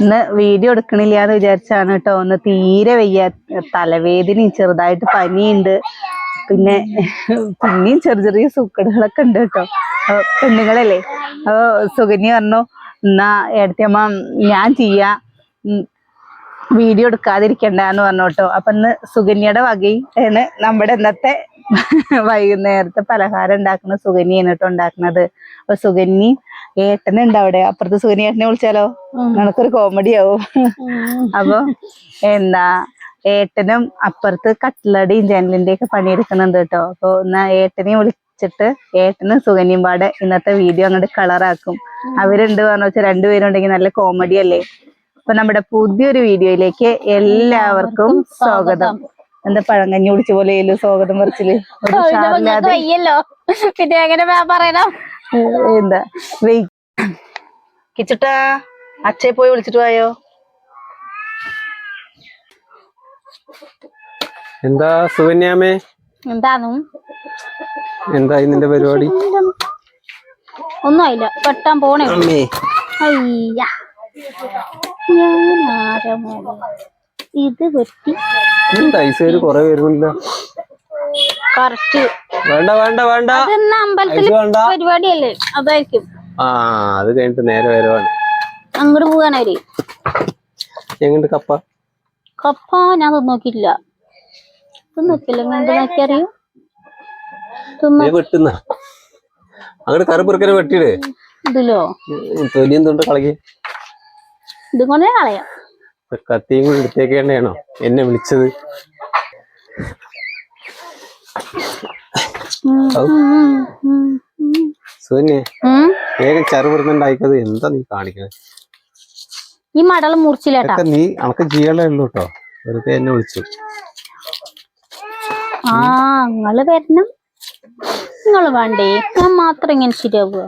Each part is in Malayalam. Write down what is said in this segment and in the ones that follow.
ഇന്ന് വീഡിയോ എടുക്കണില്ല എന്ന് വിചാരിച്ചാണ് കേട്ടോ ഒന്ന് തീരെ വയ്യ. തലവേദന ചെറുതായിട്ട് പനിയുണ്ട്. പിന്നെ പിന്നെയും ചെറിയ ചെറിയ സൂക്കടുകളൊക്കെ ഉണ്ട് കേട്ടോ പെണ്ണുങ്ങളല്ലേ? അപ്പൊ സുകന്യ പറഞ്ഞു എന്നാ ഏടത്തിയമ്മ ഞാൻ ചെയ്യാ. വീഡിയോ എടുക്കാതിരിക്കണ്ട എന്ന് പറഞ്ഞു കേട്ടോ അപ്പൊ ഇന്ന് സുകന്യയുടെ വകയും ആണ് നമ്മുടെ ഇന്നത്തെ വൈകുന്നേരത്തെ പലഹാരം ഉണ്ടാക്കുന്ന സുകന്യാണ് കേട്ടോ ഉണ്ടാക്കുന്നത്. അപ്പൊ സുഗന്യ ഏട്ടനുണ്ട് അവിടെ. അപ്പുറത്ത് സുഗന്യ ഏട്ടനെ വിളിച്ചാലോ? നിനക്കൊരു കോമഡി ആവും. അപ്പൊ എന്താ ഏട്ടനും അപ്പുറത്ത് കട്ടിലടിയും ജനലിന്റെ ഒക്കെ പണിയെടുക്കുന്നുണ്ട് കേട്ടോ. അപ്പൊ എന്നാ ഏട്ടനെ വിളിച്ചിട്ട് ഏട്ടനും സുകന്യയും പാടെ ഇന്നത്തെ വീഡിയോ അങ്ങോട്ട് കളറാക്കും. അവരുണ്ട് പറഞ്ഞു വെച്ചാൽ രണ്ടുപേരും ഉണ്ടെങ്കിൽ നല്ല കോമഡി അല്ലേ? അപ്പൊ നമ്മുടെ പുതിയൊരു വീഡിയോയിലേക്ക് എല്ലാവർക്കും സ്വാഗതം. എന്താ പഴങ്കഞ്ഞി കുടിച്ച പോലെ സ്വാഗതം പറിച്ചിൽ? വയ്യല്ലോ. പിന്നെ എങ്ങനെ പറയണം? എന്താ? വെയ് കിച്ചുട്ടാ അച്ഛയെ പോയി വിളിച്ചിട്ട് പോയോ എന്താ സുകന്യാമേ എന്താന്നു എന്തായി നിന്റെ പരിപാടി? ഒന്നുമില്ല വെട്ടാൻ പോണേ. അയ്യാ. ഞാൻ ആരാ ഇത് വെട്ടി കൊറേ വരുന്നില്ല. കറക്റ്റ്. വേണ്ട വേണ്ട വേണ്ട. അമ്പലത്തിൽ പരിപാടിയല്ലേ? അതായിരിക്കും. ആ അത് കഴിഞ്ഞിട്ട് നേരെ വരുവാണ്. അങ്ങോട്ട് പോകാനവര് എങ്ങോട്ട് കപ്പ? കപ്പ ഞാൻ എന്ത് നോക്കിയറിയോ? തിന്നോ നീ വെട്ടുന്ന. അങ്ങോട്ട് കറി പെറുക്കനെ വെട്ടിയിട്. ഇതിലോ? തൊലിയും തൊണ്ട് കളകി ഇതും കൊണ്ടേ കളയാം. കത്തിയും കൂടി എടുത്തേക്കേണ്ടയാണോ എന്നെ വിളിച്ചത്. ഉം. വേഗം ചറു എന്താ നീ കാണിക്കണത് ഈ മടൽ മുറിച്ചില്ലേട്ടാ നീ അനക്ക് ചെയ്യണേ ഉള്ളൂ കേട്ടോ വെറുതെ എന്നെ വിളിച്ചു. ആ നിങ്ങൾ വരണം. നിങ്ങൾ വേണ്ടേ? ഞാൻ മാത്രം ഇങ്ങനെ ശരിയാവുക.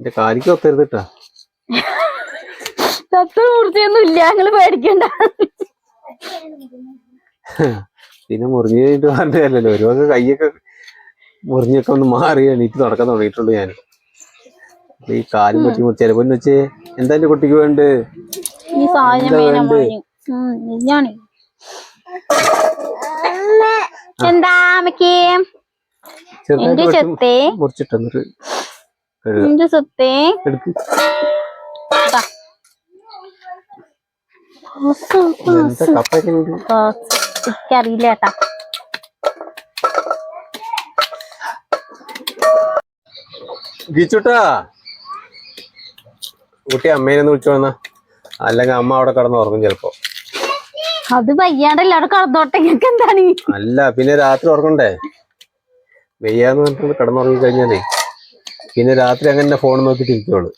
എന്റെ കാലിക്ക് ഒത്തരുത് കേട്ടാ ഇല്ല. പേടിക്കണ്ട. പിന്നെ മുറിഞ്ഞു കഴിഞ്ഞിട്ട് പറഞ്ഞല്ലോ ഒരു വക കൈയൊക്കെ മുറിഞ്ഞൊക്കെ ഒന്ന് മാറി എണീറ്റ് നടക്കാൻ തുടങ്ങിയിട്ടുള്ളൂ ഞാൻ ഈ കാലും പറ്റി ചിലപ്പോ വെച്ചേ എന്താ എന്റെ കുട്ടിക്ക് വേണ്ട എന്താ ചെറുതായിട്ട് ചെത്തേ മുറിച്ചിട്ട് എന്നിട്ട് കഴുകുക എന്റെ സ്വത്തേ. എടുക്ക്. എനിക്കറിയില്ല ഏട്ടാ ഗിച്ചുട്ടാ. കുട്ടി അമ്മേനെ വിളിച്ചു വന്നാ. അല്ലെങ്കിൽ അമ്മ അവിടെ കിടന്ന് ഉറങ്ങും ചിലപ്പോ. അത് വയ്യാണ്ടല്ല അവിടെ കടന്നോട്ടെ. എന്താണ്? അല്ല പിന്നെ രാത്രി ഉറങ്ങണ്ടേ? വെയ്യാന്ന് പറഞ്ഞിട്ട് കിടന്നുറങ്ങി കഴിഞ്ഞാലേ പിന്നെ രാത്രി അങ്ങനെ ഫോൺ നോക്കിട്ട് ഇരിക്കുള്ളൂ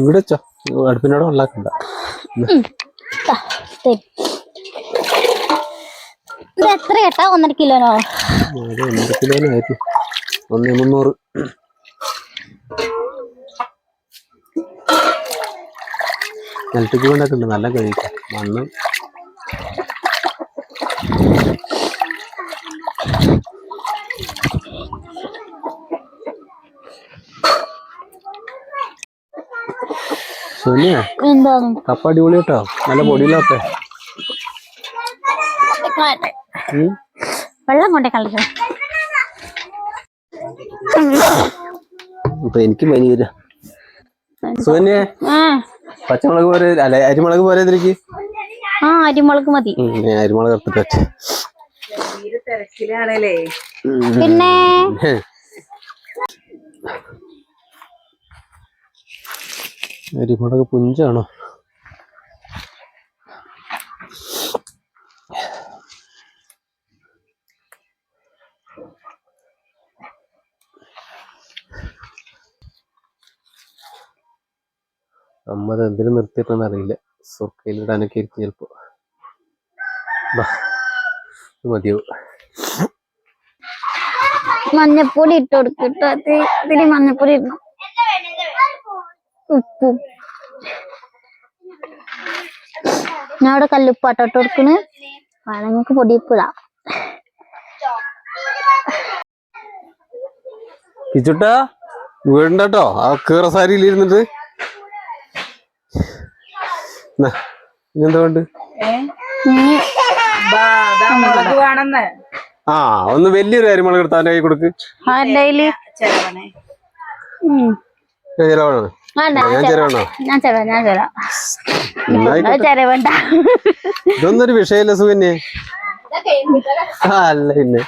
ഇവിടെ വെച്ചോ. അടുപ്പിനോട് ഉണ്ടാക്കണ്ട. ഇത് എത്ര കേട്ടാ? ഒന്നര കിലോനോ? ഒന്നര ഒന്നര കിലോനായിരുന്നു ഒന്നേ മുന്നൂറ്. നിലത്തേക്ക് കൊണ്ടൊക്കെ നല്ല കഴിക്കാം. മണ്ണ് സോനിയ എന്താണ്? കപ്പ അടിപൊളി കേട്ടോ നല്ല പൊടിയിലാപ്പേ ഉം. വെള്ളം കൊണ്ടേ കളിച്ചു ഇപ്പൊ എനിക്ക് പനി വരാ സോനിയ ആ. പച്ചമുളക് പോലെ അല്ല അരിമുളക് പോലെ ഇതിലേക്ക് ആ അരിമുളക് മതി. അരിമുളക് എടുത്തിട്ട് പിന്നെ? അരിമുളക് പുഞ്ചാണോ? അമ്മ അത് എന്തിനു നിർത്തിയിട്ടെന്ന് അറിയില്ല. സുർക്കയിലിടാനൊക്കെ ഇരിക്കും ചിലപ്പോ. ബാ, ഇത് മതിയോ മഞ്ഞപ്പൊടി ഇട്ട് കൊടുക്കട്ടോ ഇതിന് മഞ്ഞപ്പൊടി ഇടണം. ഉപ്പും. ഞാൻ അവിടെ കല്ലുപ്പാട്ടോ ഇട്ട് കൊടുക്കണ്. പഴങ്ങൾക്ക് പൊടിയിപ്പിടാം കിച്ചുട്ടാ വീടുണ്ടോ ആ കീറസാരിയിൽ ഇരുന്നിട്ട്. എന്നാ, ഇനെന്താ വേണ്ട മുളക് ആ ഒന്ന് വലിയൊരു അരിമുളക് എടുത്ത് അവന്റെ കൈ കൊടുക്ക്. ചെലവണേ. ഞാൻ ഞാൻ ഇതൊന്നൊരു വിഷയല്ല സുകന്യെ ആ അല്ല പിന്നെ.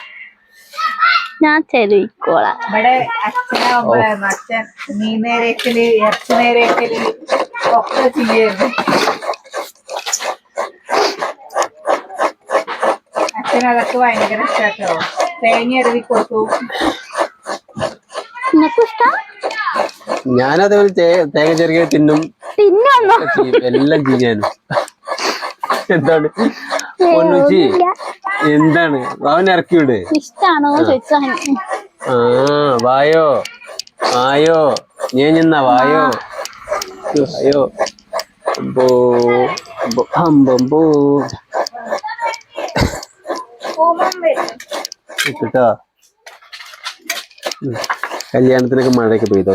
ഞാൻ ചെലവിക്കോളാം ഇവിടെ അച്ഛനാവുമ്പോഴായിരുന്നു അച്ഛൻ മീൻ നേരേക്കൽ ഇറച്ചി നേരേക്കൽ ഒക്കെ ചെയ്യായിരുന്നു അച്ഛൻ അതൊക്കെ ഭയങ്കര ഇഷ്ടാട്ടോ. തേങ്ങ അരവി കൊടുത്തു ഇഷ്ടം ഞാനതേപോലെ തേങ്ങ ചെറുകിയ തിന്നും. എല്ലാം ചെയ്യാനും. എന്താണ്? പൊന്നുച്ചി എന്താണ്? അവൻ ഇറക്കി വിട്. ആ. വായോ. ആയോ ഞാൻ നിന്ന വായോ. വായോ. അമ്പോ അമ്പോ അമ്പമ്പോ. കേട്ടോ കല്യാണത്തിനൊക്കെ മഴയൊക്കെ പെയ്തോ?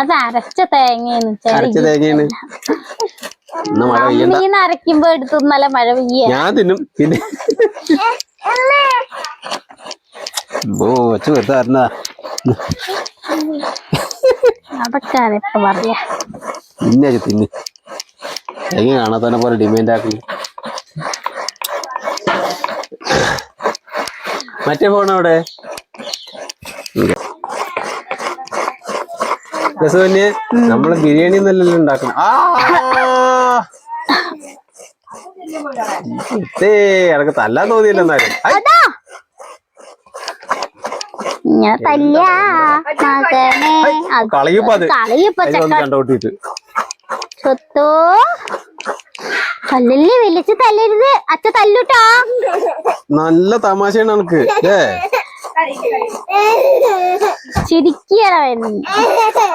അത് അരച്ച തേങ്ങയാണ്. ചെമ്മീൻ അരയ്ക്കുമ്പോ എടുത്തു നല്ല മഴ പെയ്യ. ഞാൻ തിന്നും. പിന്നെ ഓ ഒച്ച വെറുതെ അറിഞ്ഞാ അതൊക്കെ ഇപ്പൊ പറയാ? പിന്നെ തിന്ന്. തേങ്ങ കാണാത്തവനെ പോലെ ഡിമാൻഡ് ആക്കി മറ്റേ ഫോൺ അവിടെ? രസവന്യെ നമ്മൾ ബിരിയാണി എന്നല്ലല്ലോ ഉണ്ടാക്കണം. ആ! എനക്ക് തല്ലാൻ തോന്നിയില്ല എന്നാലും. ഞാൻ തല്ലാ കണ്ടോട്ടിട്ട്. സ്വത്തോ വലിച്ച് തല്ലരുത്. അച്ഛ തല്ലുട്ടാ? നല്ല തമാശയാണ് എനക്ക് ഏ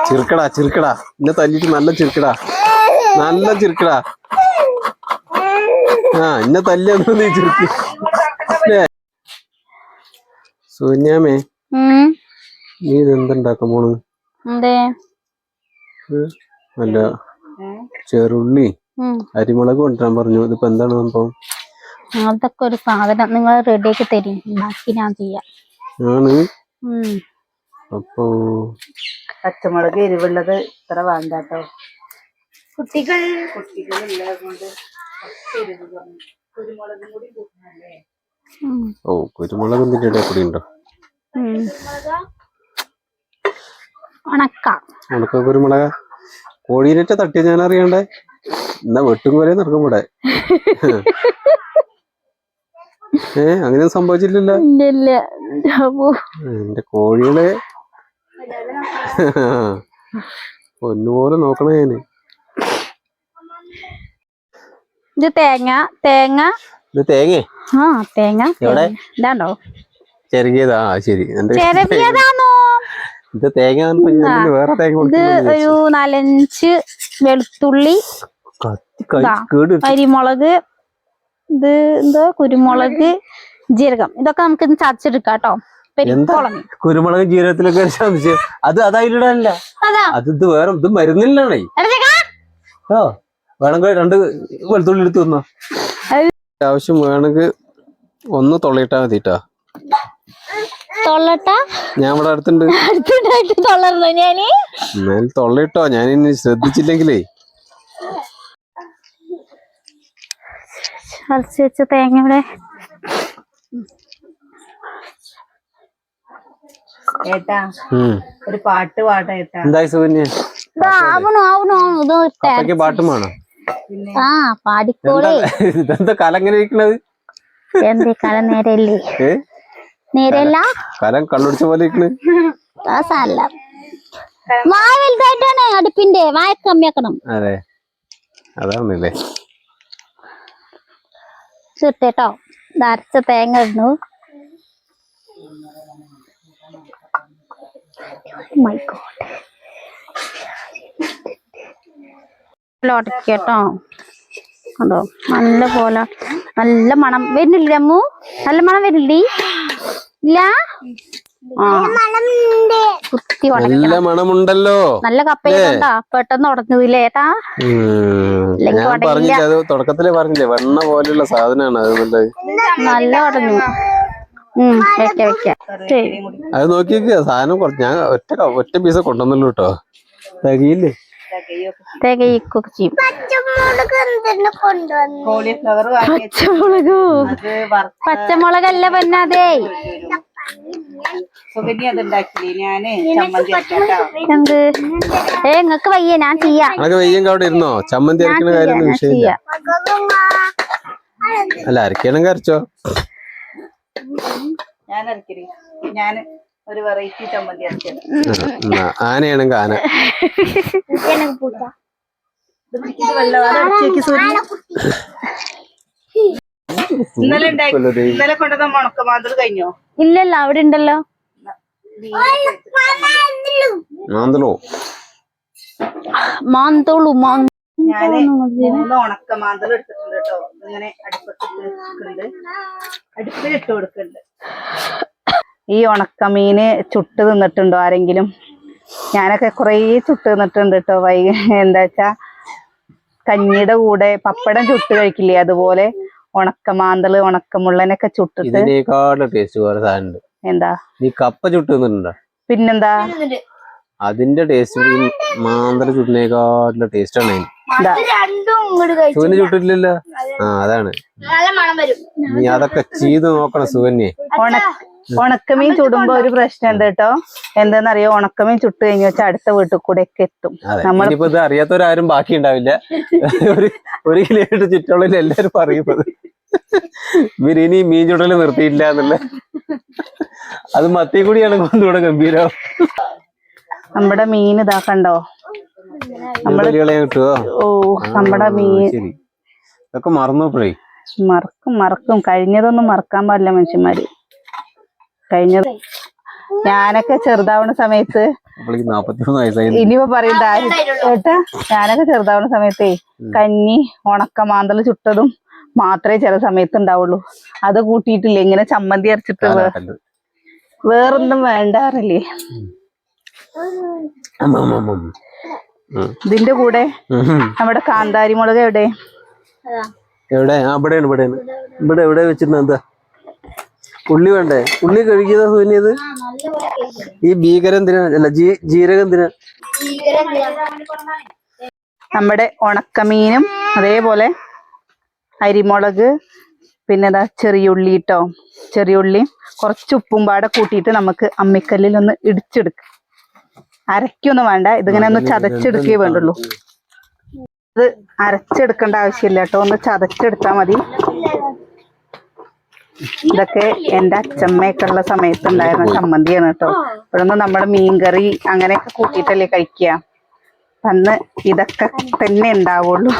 ചിരിക്കടാ ചിർക്കടാ എന്നെ തല്ലിട്ട് നല്ല ചിരിക്കടാ. നല്ല ചിരിക്കടാ. ആ എന്നെ തല്ലിയെന്ന് നീ ചിരിക്ക. സൂന്യാമേ നീ ഇതെന്തുണ്ടാക്കാൻ പോണ്? അല്ല ചെറുള്ളി അരിമുളക് കൊണ്ടുവരാൻ പറഞ്ഞു. ഇതിപ്പോ എന്താണ് സംഭവം? അതൊക്കെ ഒരു സാധനം. നിങ്ങൾ റെഡിയാക്കി തരും. ബാക്കി ഞാൻ ചെയ്യാം. ആണ്. അപ്പോ പച്ചമുളക് എരിവുള്ളത് ഇത്ര വേണ്ട കേട്ടോ കുട്ടികൾ കുട്ടികൾ ഉള്ളത് കൊണ്ട് കുരുമുളകും കൂടി ഓ കുരുമുളക് എന്തിന്റെ ഇടയിൽ കൂടി ഉണ്ടോ ഉണക്കാം. ഉണക്ക കുരുമുളക. കോഴീനറ്റ തട്ടിയ ഞാൻ അറിയണ്ടേ എന്നാ വെട്ടും പോലെ നടക്കും ഇവിടെ. ഏ അങ്ങനെ സംഭവിച്ചില്ലല്ലോ. എന്റെ കോഴികളെ പൊന്നുപോലെ നോക്കണേ ഞാൻ. ഇത് തേങ്ങ തേങ്ങ. ഇത് തേങ്ങേ? ആ തേങ്ങ. എവിടെ? ഇതാണ്ടോ? ചെറിയതാ ആ ശരി. എന്റെ ഇത് തേങ്ങ ഇതിൽ വേറെ തേങ്ങ ഇത് കൊടുക്കുന്നു ഒരു നാലഞ്ച് വെളുത്തുള്ളി. കത്തി ഇതാ. കേട് അരിമുളക് ഇത് എന്തോ കുരുമുളക് ജീരകം. ഇതൊക്കെ നമുക്ക് ചതച്ചെടുക്കാം കേട്ടോ കുരുമുളക് ജീരകത്തിലൊക്കെ സംശയം. അത് അതായിട്ടല്ല അതാ. ഇത് വേറെ ഇത് മരുന്നില്ലാണേ. ഓ വേണമെങ്കിൽ രണ്ട് വെളുത്തുള്ളി എടുത്ത് തന്നോ. ആവശ്യം വേണമെങ്കിൽ ഒന്ന് തൊള്ളയിട്ടാ മതിട്ടാ. ഞാൻ ഇവിടെ അടുത്തുണ്ട്. എന്നാൽ തൊള്ളയിട്ടോ? ഞാൻ ഇനി ശ്രദ്ധിച്ചില്ലെങ്കിലേ. അരച്ച് വെച്ച തേങ്ങ ഇവിടെ ഏട്ടാ ഒരു പാട്ട് പാടാ ഏട്ടാ. എന്തായി സുകന്യ ആവണു ആവണു ഇത്. അപ്പൊക്കെ പാട്ടും വേണം? ആ പാടിക്കോളെ. ഇതെന്താ കലം ഇരിക്കണത്? എന്തേ കല നേരല്ലേ? നേരല്ല? കലം കള്ളുടിച്ച പോലെ ഇരിക്കണ്. സാരല്ല വായ വലുതായിട്ടാണ് അടുപ്പിന്റെ. വായ കമ്മിയാക്കണം. അതെ. അതാണല്ലേ. ചുട്ടേട്ടോ നരച്ച തേങ്ങ ഇടുന്നു. My ഗോഡ് കേട്ടോ. അതോ നല്ല പോലെ നല്ല മണം വരുന്നില്ല അമ്മു? നല്ല മണം വരുന്നില്ലേ? ഇല്ല? കുത്തി നല്ല മണമുണ്ടല്ലോ. നല്ല കപ്പയുണ്ടാ പെട്ടെന്ന് ഉടഞ്ഞതില്ലേ ഏട്ടാ? ഞാൻ പറഞ്ഞില്ലേ അത് തുടക്കത്തിലേ പറഞ്ഞില്ലേ വെണ്ണ പോലെയുള്ള സാധനമാണ് അത് നല്ല ഉടഞ്ഞു അത് നോക്കിയേക്ക് സാധനം കുറച്ച് ഞാൻ ഒറ്റ ഒറ്റ പീസ് കൊണ്ടുവന്നല്ലോ കേട്ടോ. തികയില്ലേ? തികയൊക്കെ ചെയ്യും. പച്ചമുളക് പച്ചമുളകല്ല പൊന്നാതേ എന്ത്? ഏ നിങ്ങക്ക് വയ്യ ഞാൻ ചെയ്യാം. ഇരുന്നോ? ചമ്മന്തി അരക്കുന്ന കാര്യം വിഷയമില്ല. അല്ല അരക്കണം അരച്ചോ. ഞാൻ അരക്കൽ ഞാൻ ഒരു വെറൈറ്റി ചമ്മന്തി എന്നാ ആനയാണെങ്കിൽ ആന ഇന്നലെ. ഇന്നലെ കൊണ്ടുവന്ന മുണക്ക മാതൃ കഴിഞ്ഞോ? ഇല്ലല്ലോ അവിടെ ഉണ്ടല്ലോ. മാന്തളോ? മാന്തോളു മാ- ഞാൻ മൂന്ന് ഉണക്ക മാന്തൾ എടുത്തിട്ടുണ്ട് കേട്ടോ. ഇങ്ങനെ അടുപ്പത്തിട്ട് വെക്കുന്നുണ്ട് അടുപ്പിൽ ഇട്ട് കൊടുക്കുന്നുണ്ട്. ഈ ഉണക്കമീന് ചുട്ട് തിന്നിട്ടുണ്ടോ ആരെങ്കിലും? ഞാനൊക്കെ കുറേ ചുട്ട് തിന്നിട്ടുണ്ട് കേട്ടോ. വൈ എന്താ വെച്ചാ കഞ്ഞിയുടെ കൂടെ പപ്പടം ചുട്ട് കഴിക്കില്ലേ? അതുപോലെ ഉണക്കമാന്തൾ ഉണക്കമുള്ളനൊക്കെ ചുട്ടിട്ട്. ടേസ്റ്റ് വേറെ സാധനം എന്താ? നീ കപ്പ ചുട്ട് പിന്നെന്താ? അതിന്റെ ടേസ്റ്റ് മാന്തള ചുട്ടിനേക്കാട്ടുള്ള ടേസ്റ്റ് ആണ് അതിന്. എന്താ ചുട്ടില്ല ചുട്ടിട്ടില്ലല്ലോ? ആ അതാണ്. നീ അതൊക്കെ ചെയ്ത് നോക്കണം ഉണക്ക ഉണക്കമീൻ ചുടുമ്പോ ഒരു പ്രശ്നം ഉണ്ട് കേട്ടോ എന്താന്നറിയോ? ഉണക്കമീൻ ചുട്ട് കഴിഞ്ഞ വെച്ചാൽ അടുത്ത വീട്ടിൽ കൂടെ ഒക്കെ എത്തും. ഇനിയിപ്പോ ഇത് അറിയാത്തവരാരും ബാക്കി ഉണ്ടാവില്ല. ഒരു ഒരു കിലോമീറ്റർ ചുറ്റളവിൽ എല്ലാരും പറയുന്നത്. ഇവരിനി ഇനി മീൻ ചുടൽ നിർത്തിയില്ല എന്നുള്ള. അത് മത്തി കൂടിയാണ് കൊണ്ടുകൂടെ ഗംഭീരം. നമ്മുടെ മീൻ ഇതാ കിട്ടുവോ? ഓ നമ്മുടെ മീൻ. ശരി. ഇതൊക്കെ മറന്നപ്പോഴേ മറക്കും മറക്കും. കഴിഞ്ഞതൊന്നും മറക്കാൻ പാടില്ല മനുഷ്യന്മാര്. കഴിഞ്ഞത് ഞാനൊക്കെ ചെറുതാവണ സമയത്ത് ഇനിയിപ്പോ പറയും കേട്ടാ ഏട്ടാ ഞാനൊക്കെ ചെറുതാവണ സമയത്തേ കഞ്ഞി ഉണക്ക മാന്തൽ ചുട്ടതും മാത്രമേ ചില സമയത്ത് ഉണ്ടാവുള്ളൂ. അത് കൂട്ടിയിട്ടില്ലേ? ഇങ്ങനെ ചമ്മന്തി അരച്ചിട്ട്. വേറൊന്നും വേണ്ടാറില്ലേ. ഇതിന്റെ കൂടെ നമ്മുടെ കാന്താരി മുളക് എവിടെ? എവിടെ? ആ ഇവിടെയാണ് ഇവിടെ എവിടെ വെച്ചിട്ടുണ്ട് എന്താ? ഉള്ളി വേണ്ടേ? ഉള്ളി കഴിക്കുന്ന സൂന്യത് ഈ ഭീകരം എന്തിനാ? അല്ല ജീ ജീരകം എന്തിനാ? നമ്മുടെ ഉണക്കമീനും അതേപോലെ അരിമുളക് പിന്നെ എന്താ ചെറിയുള്ളി കേട്ടോ ചെറിയുള്ളിയും കുറച്ച് ഉപ്പും പാടെ കൂട്ടിയിട്ട് നമുക്ക് അമ്മിക്കല്ലിൽ ഒന്ന് ഇടിച്ചെടുക്കാം. അരക്കൊന്നും വേണ്ട ഇതിങ്ങനെ ഒന്ന് ചതച്ചെടുക്കേ വേണ്ടുള്ളൂ ഇത് അരച്ചെടുക്കേണ്ട ആവശ്യമില്ല കേട്ടോ ഒന്ന് ചതച്ചെടുത്താൽ മതി ഇതൊക്കെ എന്റെ അച്ഛമ്മയൊക്കെ ഉള്ള സമയത്ത് ഉണ്ടായിരുന്ന ചമ്മന്തിയാണ് കേട്ടോ ഇപ്പോഴൊന്നും നമ്മൾ മീൻകറി അങ്ങനെയൊക്കെ കൂട്ടിയിട്ടല്ലേ കഴിക്കുക അന്ന് ഇതൊക്കെ തന്നെ ഉണ്ടാവുള്ളൂ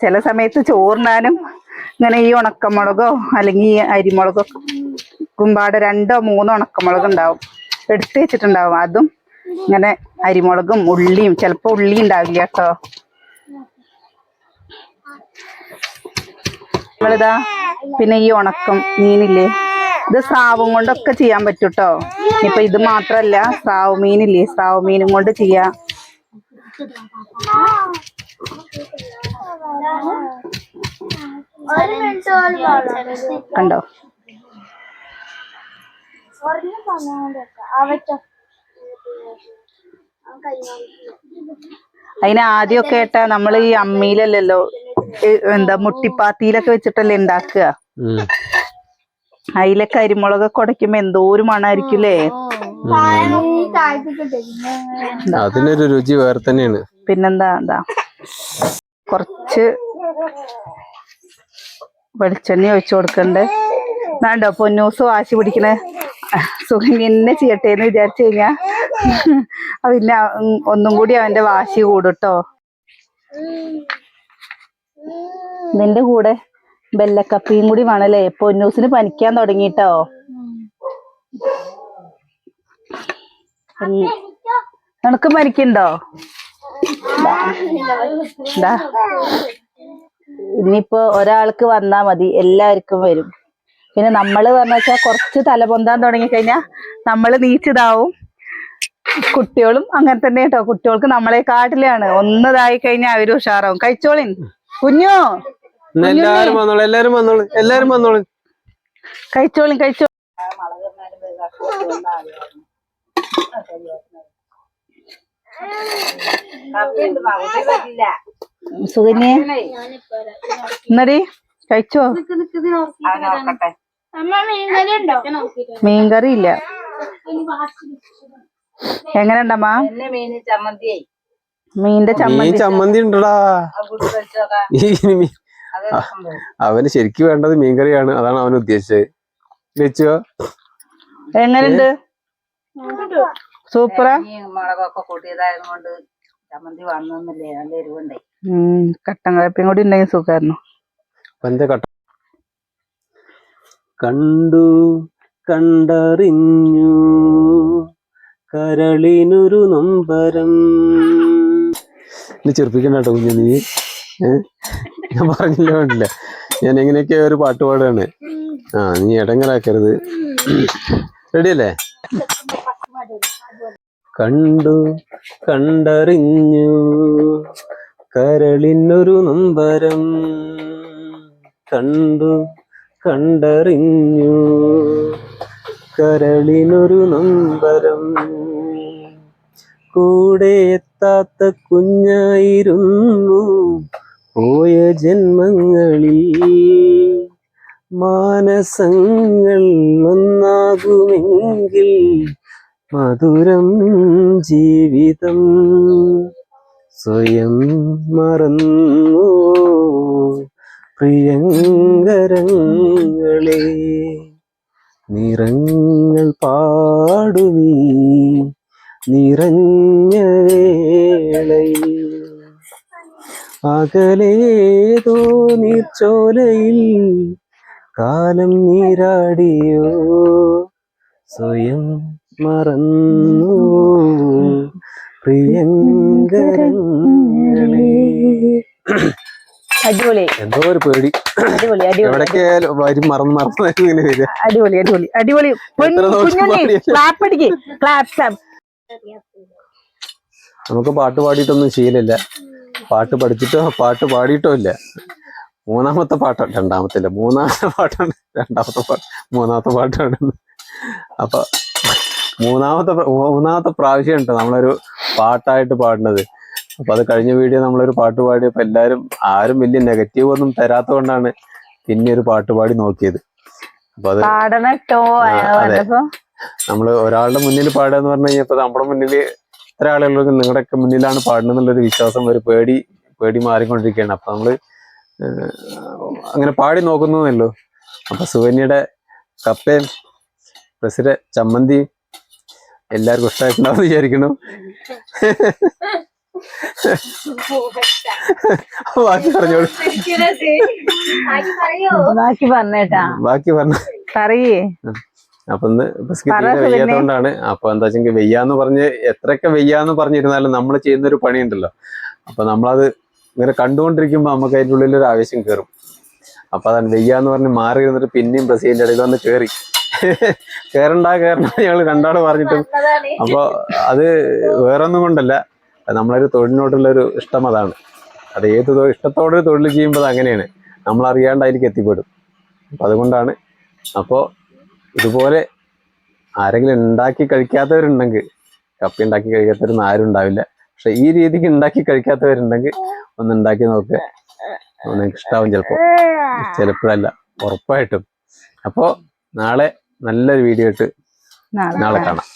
ചില സമയത്ത് ചോറിനാനും ഇങ്ങനെ ഈ ഉണക്കമുളകോ അല്ലെങ്കിൽ ഈ അരിമുളകോ കുമ്പാട് രണ്ടോ മൂന്നോ ഉണക്കമുളക് ഉണ്ടാവും എടുത്തു വെച്ചിട്ടുണ്ടാവും അതും ഇങ്ങനെ അരിമുളകും ഉള്ളിയും ചിലപ്പോ ഉള്ളി ഉണ്ടാവില്ല കേട്ടോ. നമ്മളിതാ പിന്നെ ഈ ഉണക്കം മീനില്ലേ? ഇത് സ്രാവും കൊണ്ടൊക്കെ ചെയ്യാൻ പറ്റൂട്ടോ. ഇപ്പൊ ഇത് മാത്രല്ല സ്രാവ് മീനില്ലേ? സ്രാവ് മീനും കൊണ്ട് ചെയ്യാം. കണ്ടോ? അതിന് ആദ്യമൊക്കെ ഏട്ടാ നമ്മൾ ഈ അമ്മിയിലല്ലല്ലോ എന്താ മുട്ടിപ്പാത്തിയിലൊക്കെ വെച്ചിട്ടല്ലേ ഉണ്ടാക്കുക. അതിലൊക്കെ അരിമുളകൊക്കെ ഉടയ്ക്കുമ്പോ എന്തോ ഒരു മണായിരിക്കില്ലേ? അതിനൊരു രുചി വേറെ തന്നെയാണ്. പിന്നെന്താ എന്താ? കുറച്ച് വെളിച്ചെണ്ണ ഒഴിച്ചു കൊടുക്കണ്ടേ. വേണ്ടോ പൊന്നൂസ് വാശി പിടിക്കണേ? സുഖം എന്നെ ചെയ്യട്ടെ എന്ന് വിചാരിച്ചു കഴിഞ്ഞാ. പിന്നെ ഒന്നും കൂടി അവന്റെ വാശി കൂടുട്ടോ. നിന്റെ കൂടെ ബെല്ലക്കപ്പിയും കൂടി വേണല്ലേ? പൊന്നൂസിന് പനിക്കാൻ തുടങ്ങിട്ടോ. നിനക്ക് പനിക്കുണ്ടോ? ഇനിയിപ്പോ ഒരാൾക്ക് വന്നാ മതി എല്ലാവർക്കും വരും. പിന്നെ നമ്മൾ പറഞ്ഞ വെച്ചാൽ കുറച്ച് തല പൊന്താൻ തുടങ്ങി കഴിഞ്ഞാ നമ്മൾ നീച്ചിതാവും. കുട്ടികളും അങ്ങനെ തന്നെ കേട്ടോ. കുട്ടികൾക്ക് നമ്മളെ കാട്ടിലാണ്. ഒന്നതായി കഴിഞ്ഞാൽ അവർ ഉഷാറാവും. കഴിച്ചോളിൻ. കുഞ്ഞോ? എല്ലാരും വന്നോളൂ എല്ലാരും വന്നോളൂ എല്ലാരും വന്നോളൂ. കഴിച്ചോളിൻ കഴിച്ചോ സുകന്യെ എന്നടി കഴിച്ചോ? മീൻകറി ഇല്ല. എങ്ങനെയുണ്ടമ്മ? മീന്റെ ചമ്മന്തി ചമ്മന്തി ഉണ്ടടാ. അവന് ശരിക്കും വേണ്ടത് മീൻകറിയാണ്. അതാണ് അവൻ ഉദ്ദേശിച്ചത്. വെച്ചോ എങ്ങനെയുണ്ട്? സൂപ്പറാ? മുളകൊക്കെ ചമ്മന്തി നല്ല കട്ടൻ കാപ്പിയും കൂടി ഉണ്ടെങ്കിൽ സുഖമായിരുന്നു കട്ട കണ്ടു കണ്ടറിഞ്ഞു. കരളിനൊരു നൊമ്പരം. എന്നെ ചെറുപ്പിക്കണ്ട കേട്ടോ കുഞ്ഞു നീ? ഞാൻ പറഞ്ഞില്ല വേണ്ടില്ല ഞാൻ എങ്ങനെയൊക്കെ ഒരു പാട്ട് പാടുകയാണ് ആ നീ ഇടങ്ങളാക്കരുത് റെഡിയല്ലേ? കണ്ടു കണ്ടറിഞ്ഞു. കരളിനൊരു നൊമ്പരം. കണ്ടു കണ്ടറിഞ്ഞു. കരളിനൊരു നമ്പരം. കൂടെ എത്താത്ത കുഞ്ഞായിരുന്നു പോയ ജന്മങ്ങളിൽ. മാനസങ്ങൾ ഒന്നാകുമെങ്കിൽ മധുരം ജീവിതം സ്വയം മറന്നു. പ്രിയങ്കരങ്ങളെ നിറങ്ങൾ പാടുമീ നിറഞ്ഞ വേളയിൽ. അകലേതോ നീർച്ചോലയിൽ കാലം നീരാടിയോ സ്വയം മറന്നു. പ്രിയങ്കരങ്ങളെ. അടിപൊളി. എന്തോ ഒരു പേടി. അടിപൊളി അടിപൊളി. എവിടൊക്കെ വരും മറന്ന് മറന്ന് ഇങ്ങനെ വരിക. അടിപൊളി അടിപൊളി അടിപൊളി. ക്ലാപ്പ് അടിക്ക് ക്ലാപ്പ് നമുക്ക് പാട്ട് പാടിയിട്ടൊന്നും ശീലമില്ല. പാട്ട് പഠിച്ചിട്ടോ പാട്ട് പാടിയിട്ടോ ഇല്ല. മൂന്നാമത്തെ പാട്ടാണ് രണ്ടാമത്തെ ഇല്ല മൂന്നാമത്തെ പാട്ടാണ് രണ്ടാമത്തെ പാട്ട് മൂന്നാമത്തെ പാട്ടാണ്. അപ്പൊ മൂന്നാമത്തെ മൂന്നാമത്തെ പ്രാവശ്യം ഉണ്ട് നമ്മളൊരു പാട്ടായിട്ട് പാടുന്നത്. അപ്പൊ അത് കഴിഞ്ഞ വീഡിയോ നമ്മളൊരു പാട്ട് പാടിയപ്പോ എല്ലാരും ആരും വലിയ നെഗറ്റീവ് ഒന്നും തരാത്ത കൊണ്ടാണ് പിന്നെ ഒരു പാട്ട് പാടി നോക്കിയത്. അപ്പൊ അത് അതെ. നമ്മൾ ഒരാളുടെ മുന്നിൽ പാടുക എന്ന് പറഞ്ഞു കഴിഞ്ഞാൽ നമ്മുടെ മുന്നിൽ ഇത്ര ആളുകൾ നിങ്ങളുടെയൊക്കെ മുന്നിലാണ് പാടുന്നത് എന്നുള്ളൊരു വിശ്വാസം ഒരു പേടി പേടി മാറിക്കൊണ്ടിരിക്കുകയാണ്. അപ്പൊ നമ്മൾ അങ്ങനെ പാടി നോക്കുന്നതല്ലോ അപ്പൊ സുവന്യയുടെ കപ്പയും പ്രസിഡ ചമ്മന്തി എല്ലാവർക്കും ഇഷ്ടമായിട്ടുണ്ടാവും വിചാരിക്കുന്നു. ബാക്കി പറഞ്ഞോളൂ. ബാക്കി പറഞ്ഞേട്ടാ. ബാക്കി പറഞ്ഞു പറയേ. അപ്പൊ ഇന്ന് സുകന്യ. വയ്യാത്തോണ്ടാണ്. അപ്പൊ എന്താ വെച്ചെങ്കിൽ വെയ്യാന്ന് പറഞ്ഞ് എത്രയൊക്കെ വെയ്യാന്ന് പറഞ്ഞിരുന്നാലും നമ്മൾ ചെയ്യുന്ന ഒരു പണിയുണ്ടല്ലോ. അപ്പൊ നമ്മളത് ഇങ്ങനെ കണ്ടുകൊണ്ടിരിക്കുമ്പോ നമുക്ക് അതിന്റെ ഉള്ളിൽ ഒരു ആവേശം കയറും അപ്പൊ അതാണ് വെയ്യാന്ന് പറഞ്ഞ് മാറി ഇരുന്നിട്ട് പിന്നെയും ബ്രസീലിന്റെ ഇടയിൽ വന്ന് കയറി കയറണ്ട കയറണ്ട ഞങ്ങൾ രണ്ടാൾ പറഞ്ഞിട്ടും. അപ്പൊ അത് വേറൊന്നും കൊണ്ടല്ല. നമ്മളൊരു തൊഴിലിനോടുള്ളൊരു ഇഷ്ടം അതാണ്. അത് ഏത് ഇഷ്ടത്തോടെ ഒരു തൊഴിൽ ചെയ്യുമ്പോൾ അങ്ങനെയാണ്. നമ്മൾ അറിയാണ്ട് അതിലേക്ക് എത്തിപ്പെടും. അപ്പം അതുകൊണ്ടാണ്. അപ്പോൾ ഇതുപോലെ ആരെങ്കിലും ഉണ്ടാക്കി കഴിക്കാത്തവരുണ്ടെങ്കിൽ കപ്പി ഉണ്ടാക്കി കഴിക്കാത്തവരൊന്നും ആരും ഉണ്ടാവില്ല പക്ഷെ ഈ രീതിക്ക് ഉണ്ടാക്കി കഴിക്കാത്തവരുണ്ടെങ്കിൽ ഒന്ന് ഉണ്ടാക്കി നോക്കുക നിങ്ങൾക്ക് ഇഷ്ടാവും ചിലപ്പോൾ ചിലപ്പോഴല്ല ഉറപ്പായിട്ടും. അപ്പോൾ നാളെ നല്ലൊരു വീഡിയോ ഇട്ട് നാളെ കാണാം.